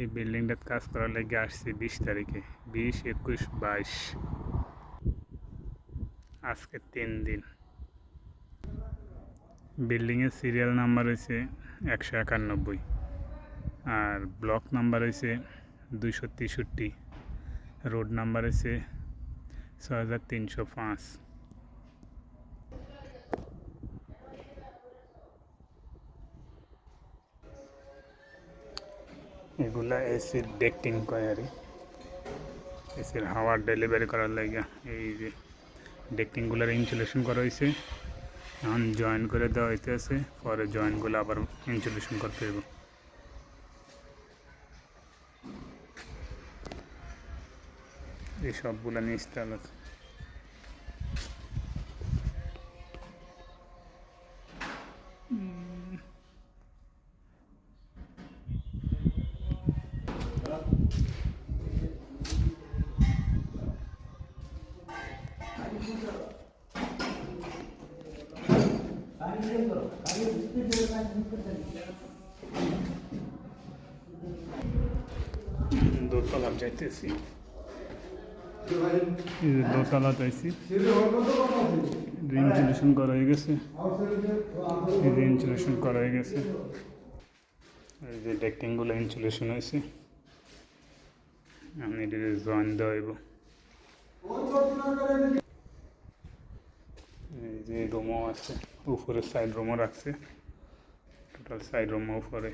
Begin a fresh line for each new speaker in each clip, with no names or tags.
এই বিল্ডিংটার কাজ করার লেগে আসছি বিশ তারিখে। বিশ, একুশ, বাইশ। আজকে তিন দিন। বিল্ডিংয়ের সিরিয়াল নাম্বার হয়েছে একশো একানব্বই আর ব্লক নাম্বার হয়েছে দুইশো তেষট্টি। রোড নাম্বার হয়েছে ছয় হাজার তিনশো পাঁচ। এগুলা এসির ডেকটিং কয় আর। এসির হাওয়ার ডেলিভারি করার লাগে এই যে ডেকটিংগুলোর ইনসুলেশন করা হয়েছে এখন জয়েন করে দেওয়া হইতেছে, পরে জয়েন্টগুলো আবার ইনসুলেশন করতে হবে এই সবগুলো নিচতলা আছে। দোতলা যাইতেছি। দোতলা যাইছি। ইনসুলেশন করা হয়ে গেছে। ইনসুলেশন করা হয়ে গেছে। এই যে ডেকটিংগুলো ইনসুলেশন হয়েছে। আমি জয়েন দেওয়া এই যে রুমও আছে, উপরে সাইড রুমও রাখছে। টোটাল সাইড রুমও উপরে।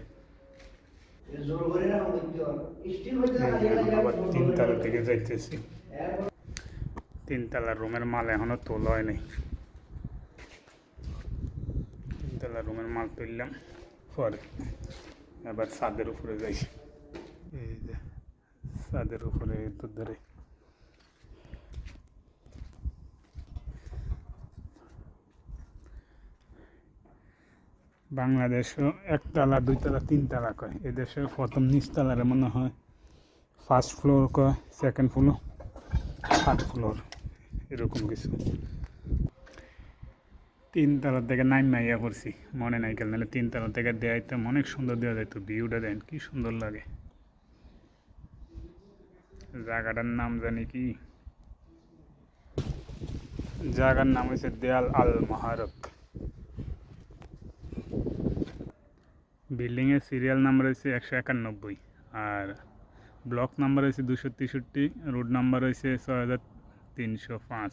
আবার তিনতলা দিকে যাইতেছি। তিনতলা রুমের মাল এখনও তোলা হয় নাই তিনতলা রুমের মাল তুললাম, পরে এবার ছাদের উপরে যাই। এই যে ছাদের উপরে তো ধরে। বাংলাদেশও একতলা, দুইতলা, তিনতলা কয়। এদেশে প্রথম নিচতলারে মনে হয় ফার্স্ট ফ্লোর কয় সেকেন্ড ফ্লোর থার্ড ফ্লোর এরকম কিছু। তিনতলা থেকে নাইম মাইয়া করছি, মনে নাই কেন, নাহলে তিনতলা থেকে দেয়াইতে অনেক সুন্দর দেওয়া যেত ভিউটা দেন, কি সুন্দর লাগে। জায়গাটার নাম জানি কি? জায়গার নাম হয়েছে দেয়াল আল মহারক বিল্ডিংয়ের সিরিয়াল নাম্বার হয়েছে একশো একানব্বই আর ব্লক নাম্বার হয়েছে দুশো তেষট্টি, রোড নাম্বার হয়েছে ছয় হাজার তিনশো পাঁচ।